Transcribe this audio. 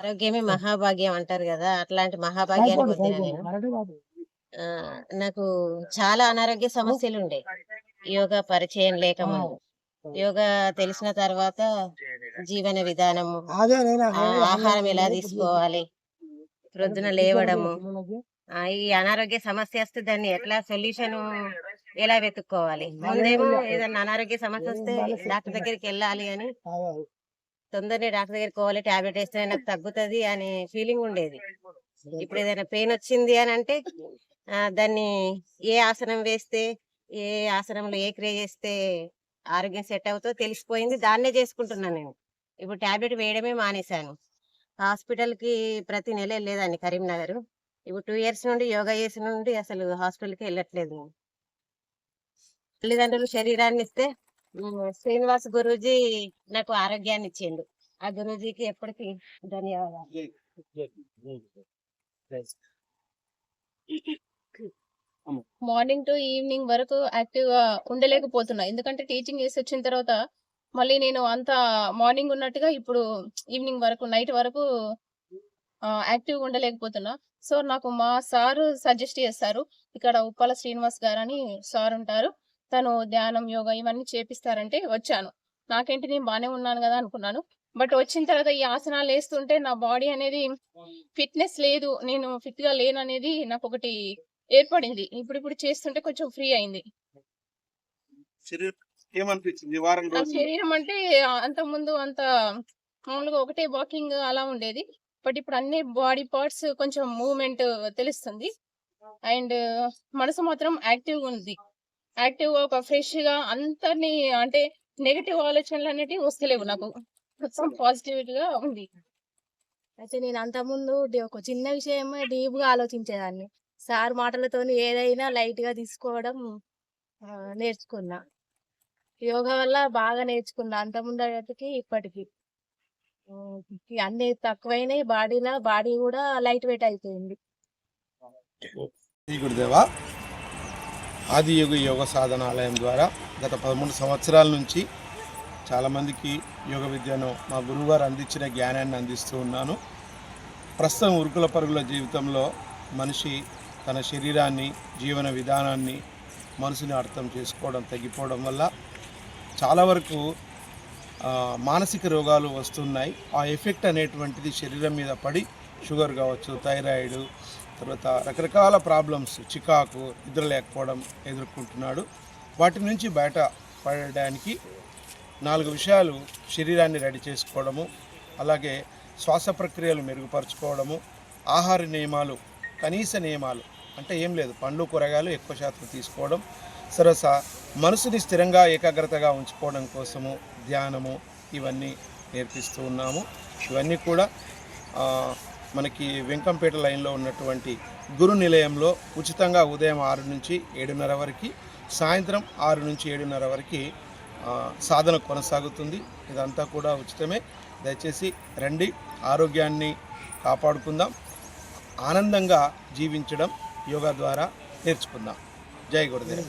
ఆరోగ్యమే మహాభాగ్యం అంటారు కదా! అట్లాంటి మహాభాగ్యాన్ని పొందిన నేను ఆ, నాకు చాలా అనారోగ్య సమస్యలు ఉండే యోగా పరిచయం లేకముందు యోగా తెలిసిన తర్వాత జీవన విధానము ఆ, ఆహారం ఎలా తీసుకోవాలి? ప్రొద్దున లేవడము. ఆ, ఈ అనారోగ్య సమస్య వస్తే దాన్ని ఎట్లా సొల్యూషన్ ఎలా వెతుక్కోవాలి? ముందేమో ఏదన్నా అనారోగ్య సమస్య వస్తే డాక్టర్ దగ్గరికి వెళ్ళాలి అని తొందరనే డాక్టర్ దగ్గరికి పోవాలి టాబ్లెట్ వేస్తే నాకు తగ్గుతుంది అనే ఫీలింగ్ ఉండేది. ఇప్పుడు ఏదైనా పెయిన్ వచ్చింది అని అంటే దాన్ని ఏ ఆసనం వేస్తే ఏ ఆసనంలో ఏ క్రియ చేస్తే ఆరోగ్యం సెట్ అవుతో తెలిసిపోయింది. దాన్నే చేసుకుంటున్నాను నేను. ఇప్పుడు టాబ్లెట్ వేయడమే మానేశాను. హాస్పిటల్కి ప్రతి నెల వెళ్ళేదాన్ని కరీంనగర్. ఇప్పుడు టూ ఇయర్స్ నుండి యోగా చేసిన నుండి అసలు హాస్పిటల్కి వెళ్ళట్లేదు. నేను. తల్లిదండ్రులు శరీరాన్ని ఇస్తే శ్రీనివాస్ గురూజీ నాకు ఆరోగ్యాన్ని ఇచ్చిండు. ఆ గురూజీకి ఎప్పటికీ ధన్యవాదాలు. మార్నింగ్ టు ఈవినింగ్ వరకు యాక్టివ్గా ఉండలేకపోతున్నా. ఎందుకంటే టీచింగ్ చేసి వచ్చిన తర్వాత మళ్ళీ నేను అంత మార్నింగ్ ఉన్నట్టుగా ఇప్పుడు ఈవినింగ్ వరకు నైట్ వరకు యాక్టివ్గా ఉండలేకపోతున్నా. సో నాకు మా సారు సజెస్ట్ చేస్తారు. ఇక్కడ ఉప్పాల శ్రీనివాస్ గారు అని సార్ ఉంటారు. తను ధ్యానం యోగా ఇవన్నీ చేపిస్తారంటే వచ్చాను. నాకేంటి నేను బానే ఉన్నాను కదా అనుకున్నాను. బట్ వచ్చిన తర్వాత ఈ ఆసనాలు వేస్తుంటే నా బాడీ అనేది ఫిట్నెస్ లేదు నేను ఫిట్గా లేను అనేది నాకు ఒకటి ఏర్పడింది. ఇప్పుడు ఇప్పుడు చేస్తుంటే కొంచెం ఫ్రీ అయింది. శరీరం అంటే అంత ముందు అంత మామూలుగా ఒకటే వాకింగ్ అలా ఉండేది. బట్ ఇప్పుడు అన్ని బాడీ పార్ట్స్ కొంచెం మూవ్మెంట్ తెలుస్తుంది. అండ్ మనసు మాత్రం యాక్టివ్గా ఉంది. యాక్టివ్గా ఒక ఫ్రెష్గా అంతని అంటే నెగటివ్ ఆలోచనలు అనేటివి వస్తలేవు నాకు. మొత్తం పాజిటివ్గా ఉంది. అయితే నేను అంతకుముందు ఒక చిన్న విషయమే డీప్గా ఆలోచించేదాన్ని. సార్ మాటలతోని ఏదైనా లైట్గా తీసుకోవడం నేర్చుకున్నా. యోగా వల్ల బాగా నేర్చుకున్నా అంతకుముందు అప్పటికి ఇప్పటికి అన్ని తక్కువైనాయి. బాడీలో బాడీ కూడా లైట్ వెయిట్ అయిపోయింది. ఆదియుగ యోగ సాధనాలయం ద్వారా గత పదమూడు సంవత్సరాల నుంచి చాలామందికి యోగ విద్యను మా గురువుగారు అందించిన జ్ఞానాన్ని అందిస్తూ ఉన్నాను. ప్రస్తుతం ఉరుకుల పరుగుల జీవితంలో మనిషి తన శరీరాన్ని జీవన విధానాన్ని మనసుని అర్థం చేసుకోవడం తగ్గిపోవడం వల్ల చాలా వరకు మానసిక రోగాలు వస్తున్నాయి. ఆ ఎఫెక్ట్ అనేటువంటిది శరీరం మీద పడి షుగర్ కావచ్చు థైరాయిడ్ తర్వాత రకరకాల ప్రాబ్లమ్స్ చికాకు నిద్ర లేకపోవడం ఎదుర్కొంటున్నాడు. వాటి నుంచి బయట పడడానికి నాలుగు విషయాలు శరీరాన్ని రెడీ చేసుకోవడము అలాగే శ్వాస ప్రక్రియలు మెరుగుపరచుకోవడము ఆహార నియమాలు కనీస నియమాలు అంటే ఏం లేదు పండ్లు కూరగాయలు ఎక్కువ శాతం తీసుకోవడం సరస మనసుని స్థిరంగా ఏకాగ్రతగా ఉంచుకోవడం కోసము ధ్యానము ఇవన్నీ నేర్పిస్తూ ఉన్నాము. ఇవన్నీ కూడా మనకి వెంకంపేట లైన్లో ఉన్నటువంటి గురు నిలయంలో ఉచితంగా ఉదయం ఆరు నుంచి ఏడున్నర వరకు సాయంత్రం ఆరు నుంచి ఏడున్నర వరకు సాధన కొనసాగుతుంది. ఇదంతా కూడా ఉచితమే. దయచేసి రండి ఆరోగ్యాన్ని కాపాడుకుందాం ఆనందంగా జీవించడం యోగా ద్వారా నేర్చుకుందాం. జై గురుదేవ్.